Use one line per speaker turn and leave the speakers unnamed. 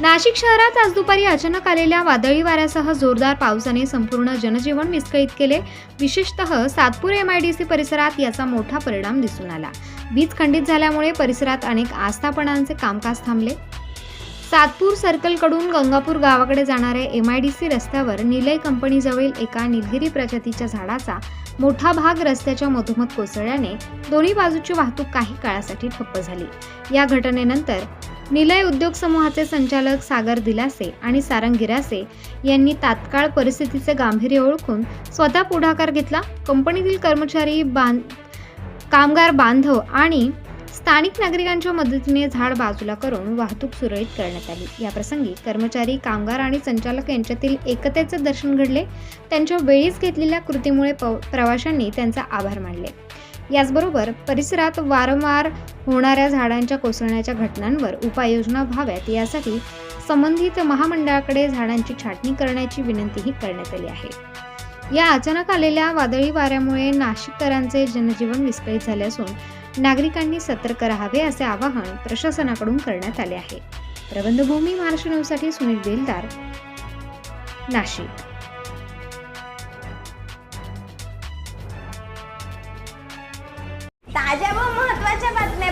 नाशिक शहरात आज दुपारी अचानक आलेल्या वादळी वाऱ्यासह जोरदार पावसाने संपूर्ण जनजीवन विस्कळीत केले. विशेषतः Satpur M I D C परिसरात याचा मोठा परिणाम दिसून आला. वीज खंडित झाल्यामुळे परिसरात अनेक आस्थापनांचे कामकाज थांबले. सातपूर सर्कलकडून गंगापूर गावाकडे जाणाऱ्या एम आय डी सी रस्त्यावर निलय कंपनीजवळील एका निलगिरी प्रजातीच्या झाडाचा मोठा भाग रस्त्याच्या मधोमध कोसळल्याने दोन्ही बाजूची वाहतूक काही काळासाठी ठप्प झाली. या घटनेनंतर निलय उद्योग समूहाचे संचालक सागर दिलासे आणि सारंग गिरासे यांनी तात्काळ परिस्थितीचे गांभीर्य ओळखून स्वतः पुढाकार घेतला. कंपनीतील कर्मचारी बांध कामगार बांधव आणि स्थानिक नागरिकांच्या मदतीने झाड बाजूला करून वाहतूक सुरळीत करण्यात आली. याप्रसंगी कर्मचारी कामगार आणि संचालक यांच्यातील एकतेचे दर्शन घडले. त्यांच्या वेळीच घेतलेल्या कृतीमुळे प- प्रवाशांनी त्यांचा आभार मानले. याचबरोबर परिसरात वारंवार होणाऱ्या झाडांच्या कोसळण्याच्या घटनांवर उपाययोजना व्हाव्यात यासाठी संबंधित महामंडळाकडे झाडांची छाटणी करण्याची विनंतीही करण्यात आली आहे. या अचानक आलेल्या वादळी वाऱ्यामुळे नाशिककरांचे जनजीवन विस्कळीत झाले असून नागरिकांनी सतर्क राहावे असे आवाहन प्रशासनाकडून करण्यात आले आहे. प्रबंधभूमी महाराष्ट्र न्यूजसाठी सुनील बेलदार नाशिक.